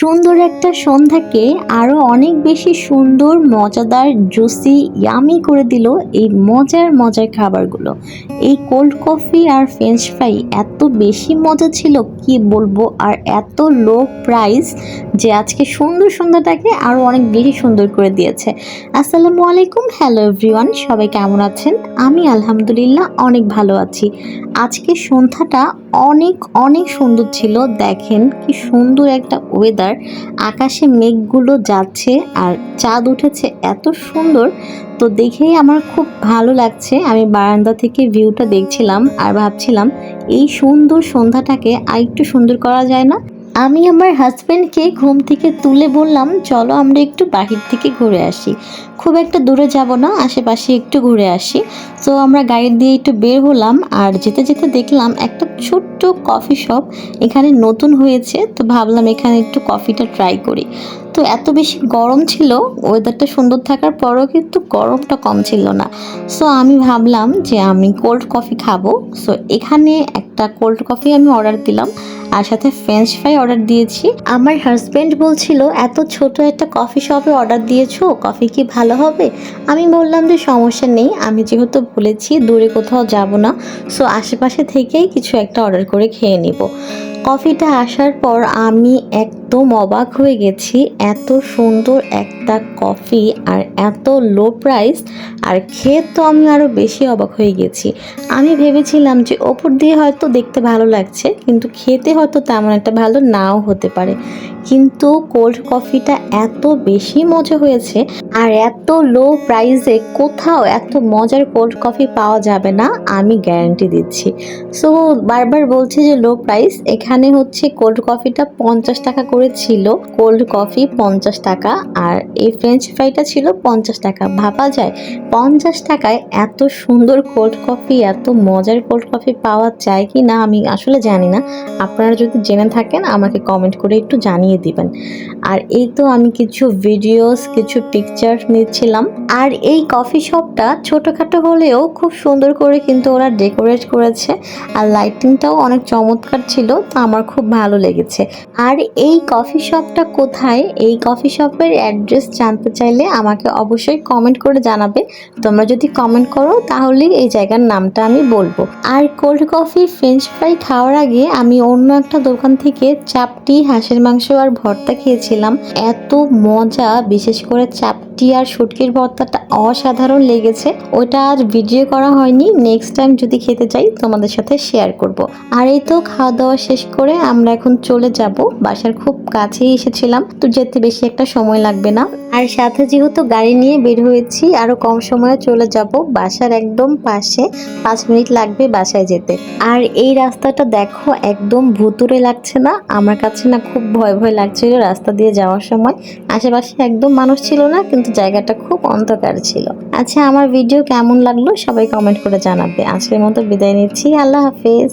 সুন্দর একটা সন্ধ্যাকে আরও অনেক বেশি সুন্দর, মজাদার জুসি ইয়ামি করে দিল এই মজার মজার খাবারগুলো। এই কোল্ড কফি আর ফ্রেঞ্চ ফ্রাই এত বেশি মজা ছিল, কি বলব? আর এত লো প্রাইস যে আজকে সুন্দর সন্ধ্যাটাকে আরও অনেক বেশি সুন্দর করে দিয়েছে। আসসালামু আলাইকুম হ্যালো এভরিওয়ান সবাই কেমন আছেন? আমি আলহামদুলিল্লাহ অনেক ভালো আছি। আজকে সন্ধ্যাটা অনেক অনেক সুন্দর ছিল, দেখেন কি সুন্দর একটা ওয়েদার আকাশে মেঘগুলো যাচ্ছে আর চাঁদ উঠেছে এত সুন্দর, তো দেখেই আমার খুব ভালো লাগছে। আমি বারান্দা থেকে ভিউটা দেখছিলাম আর ভাবছিলাম, এই সুন্দর সন্ধ্যাটাকে আর একটু সুন্দর করা যায় না? আমি আমার হাজব্যান্ডকে ঘুম থেকে তুলে বললাম, চলো আমরা একটু বাহির থেকে ঘুরে আসি। খুব একটা দূরে যাব না, আশেপাশে একটু ঘুরে আসি। তো আমরা গাড়ি দিয়ে একটু বের হলাম আর যেতে যেতে দেখলাম একটা ছোট্ট কফি শপ এখানে নতুন হয়েছে। তো ভাবলাম এখানে একটু কফিটা ট্রাই করি। তো এত বেশি গরম ছিল ওয়েদারটা সুন্দর থাকার পরও কিন্তু গরমটা কম ছিল না। সো আমি ভাবলাম যে আমি কোল্ড কফি খাব। সো এখানে একটা কোল্ড কফি আমি অর্ডার দিলাম, আর সাথে ফ্রেঞ্চ ফ্রাই অর্ডার দিয়েছি। আমার হাজব্যান্ড বলছিল, এত ছোট একটা কফি শপে অর্ডার দিয়েছ কফি কি ভালো হবে? আমি বললাম যে, সমস্যা নেই, আমি যেহেতু বলেছি, দূরে কোথাও যাব না। সো আশেপাশে থেকেই কিছু একটা অর্ডার করে খেয়ে নিব। কফিটা আসার পর আমি একদম অবাক হয়ে গেছি। এত সুন্দর একটা কফি আর এত লো প্রাইস। আর খেয়ে তো আমি আরও বেশি অবাক হয়ে গেছি। আমি ভেবেছিলাম যে ওপর দিয়ে হয়তো দেখতে ভালো লাগছে, কিন্তু খেতে হয়তো তেমন একটা ভালো নাও হতে পারে। কিন্তু কোল্ড কফিটা এত বেশি মজা হয়েছে আর এত লো প্রাইসে কোথাও এত মজার কোল্ড কফি পাওয়া যাবে না, আমি গ্যারান্টি দিচ্ছি। সো বারবার বলছি যে লো প্রাইস এখানে হচ্ছে কোল্ড কফিটা পঞ্চাশ টাকা করে ছিল কোল্ড কফি পঞ্চাশ টাকা আর এই ফ্রেঞ্চ ফ্রাইটা ছিল পঞ্চাশ টাকা। ভাবা যায়, পঞ্চাশ টাকায় এত সুন্দর কোল্ড কফি এত মজার কোল্ড কফি পাওয়া যায় কি না আমি আসলে জানি না। আপনারা যদি জেনে থাকেন, আমাকে কমেন্ট করে একটু জানিয়ে দিবেন। আর এই তো আমি কিছু ভিডিওস কিছু পিকচার নিচ্ছিলাম। আর এই কফি শপটা ছোটোখাটো হলেও খুব সুন্দর করে কিন্তু ওরা ডেকোরেট করেছে। আর লাইটিংটাও অনেক চমৎকার ছিল, তো আমার খুব ভালো লেগেছে। আর এই কফি শপটা কোথায়? এই কফি শপের অ্যাড্রেস জানতে চাইলে আমাকে অবশ্যই কমেন্ট করে জানাবে। তোমরা যদি কমেন্ট করো, তাহলে এই জায়গার নামটা আমি বলব। আর কোল্ড কফি ফ্রেঞ্চ ফ্রাই খাওয়ার আগে আমি অন্য একটা দোকান থেকে চাপটি, হাঁসের মাংস আর ভর্তা খেয়েছিলাম। এত মজা, বিশেষ করে চাপটি আর শুটকির ভর্তাটা অসাধারণ লেগেছে। ওটা আর ভিডিও করা হয়নি। নেক্সট টাইম যদি খেতে চাই, তোমাদের সাথে শেয়ার করব। আর এই তো খাওয়া দাওয়া শেষ করে আমরা এখন চলে যাব। বাসার খুব কাছেই এসেছিলাম। তো যেতে বেশি একটা সময় লাগবে না। আর সাথে যেহেতু গাড়ি নিয়ে বের হয়েছি, আরও কম সময়ে চলে যাব। বাসার একদম পাশে। পাঁচ মিনিট লাগবে বাসায় যেতে। আর এই রাস্তাটা দেখো, একদম ভুতুরে লাগছে না। আমার কাছে না খুব ভয় ভয় লাগছিল রাস্তা দিয়ে যাওয়ার সময়। আশেপাশে একদম মানুষ ছিল না, কিন্তু জায়গাটা খুব অন্ধকার ছিল। আচ্ছা আমার ভিডিও কেমন লাগল? সবাই কমেন্ট করে জানাবে। আজকের মতো বিদায় নিচ্ছি। আল্লাহ হাফেজ।